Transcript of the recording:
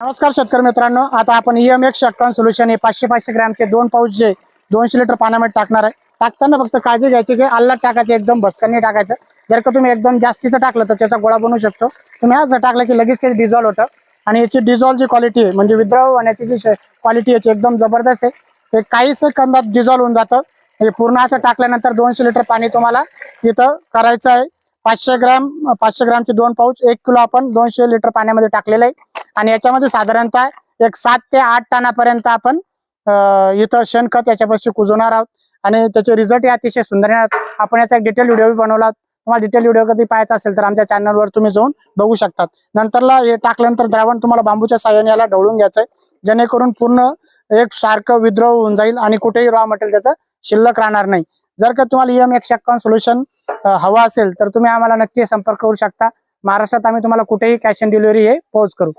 नमस्कार शेतकरी मित्रांनो आता आपण E ईएम एक शक्कन सोल्युशन हे पाचशे पाचशे ग्रॅमचे दोन पाऊच जे दोनशे लिटर पाण्यामध्ये टाकणार आहे. टाकताना फक्त काळजी घ्यायची की अल्लात टाकायचे एकदम भस्कन टाकायचं. जर का तुम्ही एकदम जास्तीचं टाकलं तर त्याचा गोळा बनवू शकतो. तुम्ही असं टाकलं की लगेच ते डिझॉल्व होतं. आणि याची डिझॉल्वची क्वालिटी आहे म्हणजे विद्राव होण्याची जी क्वालिटी याची एकदम जबरदस्त आहे. हे काही सेकंदात डिझॉल्व होऊन जातं. हे पूर्ण असं टाकल्यानंतर दोनशे लिटर पाणी तुम्हाला इथं करायचं आहे. पाचशे ग्रॅम पाचशे ग्रॅमचे दोन पाऊच एक किलो आपण दोनशे लिटर पाण्यामध्ये टाकलेलं आहे. आणि याच्यामध्ये साधारणतः एक सात ते आठ टनापर्यंत आपण इथं शेणखत याच्यापाशी कुजवणार आहोत. आणि त्याचे रिझल्ट हे अतिशय सुंदर येणार आहेत. आपण याचा एक डिटेल व्हिडिओ बनवला तुम्हाला डिटेल व्हिडिओ कधी पाहायचा असेल तर आमच्या चॅनलवर तुम्ही जाऊन बघू शकतात. नंतरला हे टाकल्यानंतर द्रावण तुम्हाला बांबूच्या साह्याने याला ढवळून घ्यायचंय. जेणेकरून पूर्ण एक सारखं विद्रोह होऊन जाईल आणि कुठेही रॉ मटेरियल त्याचं शिल्लक राहणार नाही. जर का तुम्हाला ईएम एकशे एक्कावन्न सोल्युशन हवा असेल तर तुम्ही आम्हाला नक्की संपर्क करू शकता. महाराष्ट्रात आम्ही तुम्हाला कुठेही कॅश ऑन डिलिव्हरी हे पोहोच करू.